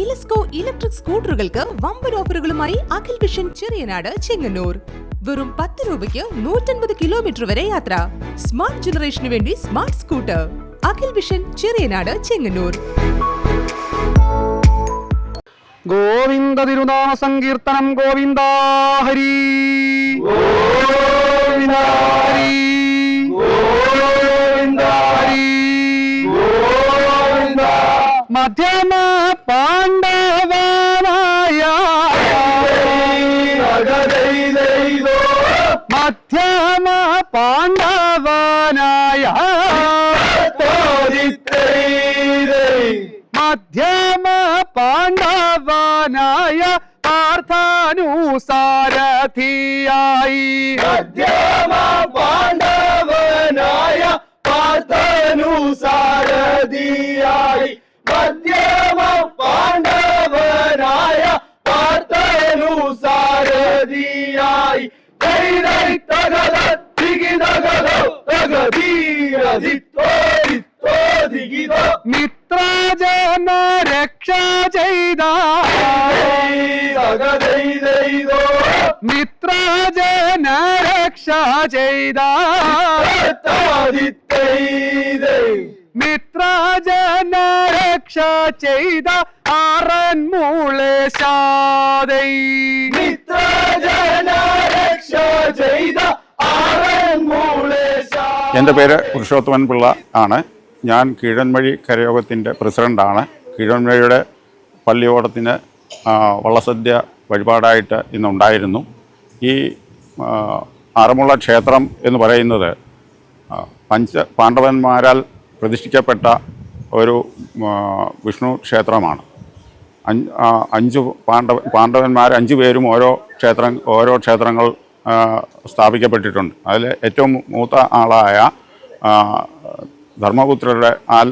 ഇലസ്കോ electric സ്കൂട്ടറുകൾക്ക് വമ്പൻ ഓഫറുകളുമായി അഖിൽ വിഷൻ ചെറിയനാട് ചെങ്ങന്നൂർ. വെറും പത്ത് രൂപയ്ക്ക് നൂറ്റൻപത് കിലോമീറ്റർ വരെ യാത്ര. സ്മാർട്ട് ജനറേഷന് വേണ്ടി smart scooter. Akhil vision Cheriyanad Chengannur. Govinda തിരുനാമ സങ്കീർത്തനം ഗോവിന്ദ ഹരി ഗോവിന്ദ ഹരി പാണ്ഡവനായ മധ്യമ പാണ്ഡവനായ മധ്യമ പാണ്ഡവനായ പാർത്ഥാനുസാരഥിയായി മധ്യമ പാണ്ഡവനായ പാർത്ഥനുസാരഥിയായി മധ്യമ പാണ്ഡവനായ പാർത്ഥനുസാരഥിയായി കൈതൈ തകത ദിഗിതകത തകതീരതിത്തോരിത്തോദിഗിതോ മിത്രജന രക്ഷ ചെയ്ത. മിത്രജന രക്ഷ ചെയ്ത. മിത്രജന രക്ഷ ചെയ്ത. മിത്രജന രക്ഷ എന്റെ പേര് പുരുഷോത്തമൻ പിള്ള ആണ്. ഞാൻ കീഴൻമഴി കരയോഗത്തിന്റെ പ്രസിഡന്റാണ്. കീഴന്മഴിയുടെ പള്ളിയോടത്തിന് വള്ളസദ്യ വഴിപാടായിട്ട് ഇന്നുണ്ടായിരുന്നു. ഈ ആറന്മുള ക്ഷേത്രം എന്ന് പറയുന്നത് പഞ്ച പാണ്ഡവന്മാരാൽ പ്രതിഷ്ഠിക്കപ്പെട്ട ഒരു വിഷ്ണു ക്ഷേത്രമാണ്. അഞ്ച് പാണ്ഡവ പാണ്ഡവന്മാർ അഞ്ച് പേരും ഓരോ ക്ഷേത്രം ഓരോ ക്ഷേത്രങ്ങൾ സ്ഥാപിക്കപ്പെട്ടിട്ടുണ്ട്. അതിൽ ഏറ്റവും മൂത്ത ആളായ ധർമ്മപുത്രരുടെ ആൽ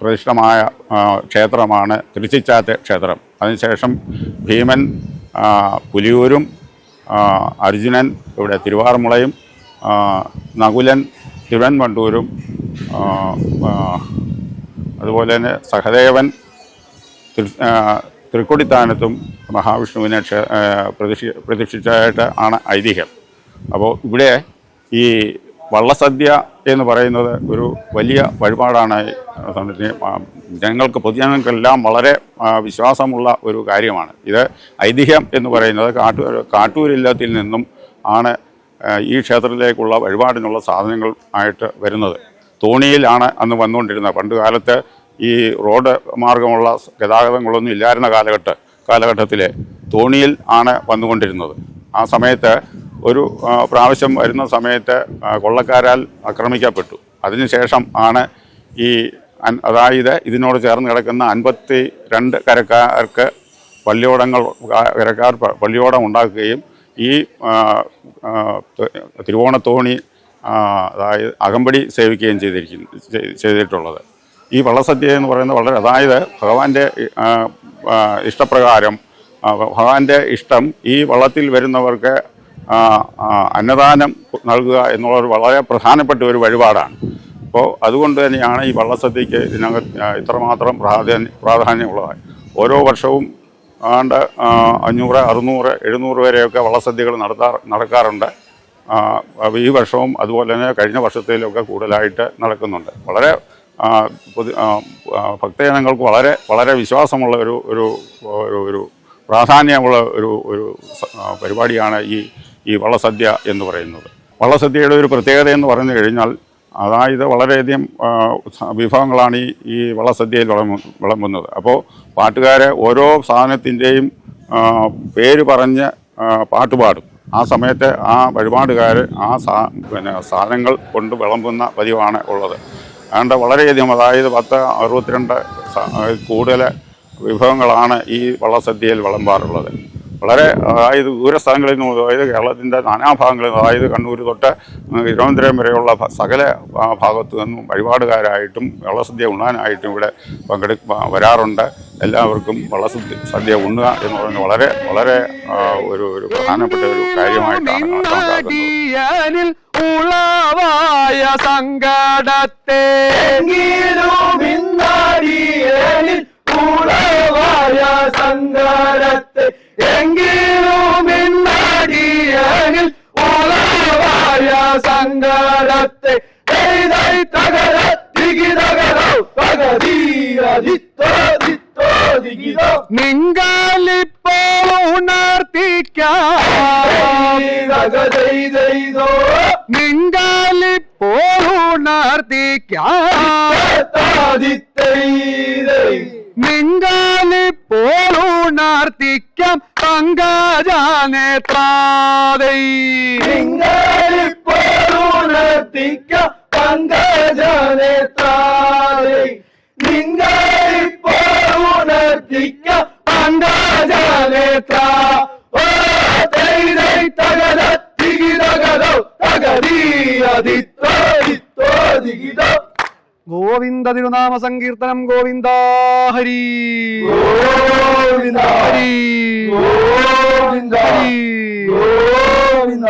പ്രതിഷ്ഠമായ ക്ഷേത്രമാണ് തിരുച്ചിച്ചാത്തെ ക്ഷേത്രം. അതിനുശേഷം ഭീമൻ പുലിയൂരും അർജുനൻ ഇവിടെ തിരുവാറുമുളയും നകുലൻ തിരുവൻവണ്ടൂരും അതുപോലെ തന്നെ സഹദേവൻ തൃ- ആ, തൃക്കൊടിത്താനത്തും മഹാവിഷ്ണുവിനെ ക്ഷേ പ്രതിഷ്ഠി പ്രതിഷ്ഠിച്ചതായിട്ട് ആണ് ഐതിഹ്യം. അപ്പോൾ ഇവിടെ ഈ വള്ളസദ്യ എന്ന് പറയുന്നത് ഒരു വലിയ വഴിപാടാണ് ജനങ്ങൾക്ക് പൊതുജനങ്ങൾക്കെല്ലാം വളരെ വിശ്വാസമുള്ള ഒരു കാര്യമാണ്. ഇത് ഐതിഹ്യം എന്ന് പറയുന്നത് കാട്ടൂർ കാട്ടൂരില്ലത്തിൽ നിന്നും ആണ് ഈ ക്ഷേത്രത്തിലേക്കുള്ള വഴിപാടിനുള്ള സാധനങ്ങൾ ആയിട്ട് വരുന്നത്. തോണിയിലാണ് അന്ന് വന്നുകൊണ്ടിരുന്നത്. പണ്ട് കാലത്ത് ഈ റോഡ് മാർഗമുള്ള ഗതാഗതങ്ങളൊന്നും ഇല്ലായിരുന്ന കാലഘട്ട കാലഘട്ടത്തിൽ തോണിയിൽ ആണ് വന്നുകൊണ്ടിരുന്നത്. ആ സമയത്ത് ഒരു പ്രാവശ്യം വരുന്ന സമയത്ത് കൊള്ളക്കാരാൽ ആക്രമിക്കപ്പെട്ടു. അതിനുശേഷം ആണ് ഈ അതായത് ഇതിനോട് ചേർന്ന് കിടക്കുന്ന അൻപത്തി രണ്ട് കരക്കാർക്ക് പള്ളിയോടങ്ങൾ കരക്കാർ പള്ളിയോടം ഉണ്ടാക്കുകയും ഈ തിരുവോണത്തോണി അതായത് അകമ്പടി സേവിക്കുകയും ചെയ്തിരിക്കുന്നു ചെയ്തിട്ടുള്ളത്. ഈ വള്ളസദ്യ എന്ന് പറയുന്നത് വളരെ അതായത് ഭഗവാന്റെ ഇഷ്ടപ്രകാരം ഭഗവാന്റെ ഇഷ്ടം ഈ വള്ളത്തിൽ വരുന്നവർക്ക് അന്നദാനം നൽകുക എന്നുള്ളൊരു വളരെ പ്രധാനപ്പെട്ട ഒരു വഴിപാടാണ്. അപ്പോൾ അതുകൊണ്ട് തന്നെയാണ് ഈ വള്ളസദ്യക്ക് ഇതിനകത്ത് ഇത്രമാത്രം പ്രാധാന്യം പ്രാധാന്യമുള്ളത് ഓരോ വർഷവും ആണ്ട് അഞ്ഞൂറ് അറുന്നൂറ് എഴുന്നൂറ് വരെയൊക്കെ വള്ളസദ്യകൾ നടത്താറ് നടക്കാറുണ്ട്. ഈ വർഷവും അതുപോലെ തന്നെ കഴിഞ്ഞ വർഷത്തിലൊക്കെ കൂടുതലായിട്ട് നടക്കുന്നുണ്ട്. വളരെ ഭക്തജനങ്ങൾക്ക് വളരെ വളരെ വിശ്വാസമുള്ള ഒരു ഒരു ഒരു പ്രാധാന്യമുള്ള ഒരു ഒരു പരിപാടിയാണ് ഈ ഈ വള്ളസദ്യ എന്ന് പറയുന്നത്. വള്ളസദ്യയുടെ ഒരു പ്രത്യേകത എന്ന് പറഞ്ഞു കഴിഞ്ഞാൽ അതായത് വളരെയധികം വിഭവങ്ങളാണ് ഈ ഈ വള്ളസദ്യയിൽ വിളമ്പ വിളമ്പുന്നത്. അപ്പോൾ പാട്ടുകാരെ ഓരോ സാധനത്തിന്റെയും പേര് പറഞ്ഞ് പാട്ട് പാടും. ആ സമയത്ത് ആ വഴിപാടുകാർ ആ സാ പിന്നെ സാധനങ്ങൾ കൊണ്ട് വിളമ്പുന്ന പതിവാണ് ഉള്ളത്. അതുകൊണ്ട് വളരെയധികം അതായത് പത്ത് അറുപത്തിരണ്ട് കൂടുതൽ വിഭവങ്ങളാണ് ഈ വള്ളസദ്യയിൽ വിളമ്പാറുള്ളത്. വളരെ അതായത് ദൂരസ്ഥലങ്ങളിൽ നിന്നും അതായത് കേരളത്തിന്റെ നാനാഭാഗങ്ങളിൽ നിന്നും അതായത് കണ്ണൂർ തൊട്ട് തിരുവനന്തപുരം വരെയുള്ള സകല ഭാഗത്തു നിന്നും വഴിപാടുകാരായിട്ടും വള്ളസദ്യ ഉണ്ണാനായിട്ടും ഇവിടെ പങ്കെടു വരാറുണ്ട്. എല്ലാവർക്കും വള്ളസദ്യ സദ്യ ഉണ്ണുക എന്ന് പറയുന്നത് വളരെ വളരെ ഒരു ഒരു പ്രധാനപ്പെട്ട ഒരു കാര്യമായിട്ടാണ് കണക്കാക്കുന്നത്. ഉളവായ സങ്കടത്തെ. കൂടവായ സങ്കടത്തെ. എങ്കിലും ഇന്നടിയനിൽ ഉളവായ സങ്കടത്തെ. തകര തികി തകരോ ദിത്തോ ദിഗിതോ നിങ്കാലിപ്പോൾ ഉണർത്തിക്കാം. തകതൈതൈതോ നിങ്കാലിപ്പോൾ ഉണർത്തിക്കാം. താദിത്തൈതൈ നിങ്കാലിപ്പോൾ ഉണർത്തിക്കാം പങ്കജാനേത്രാദൈ. നിങ്ങളിപ്പോഴുണർത്തിക്ക പങ്കജനേത്രാതെ നിങ്ങളിപ്പോഴുണർത്തിക്ക പങ്കാജാലേത്ര ഓ ഗോവിന്ദ തിരുനാമ സങ്കീർത്തനം ഗോവിന്ദ ഹരി. ഗോവിന്ദ ഹരി. ഗോവിന്ദ ഹരി. ഗോവിന്ദ.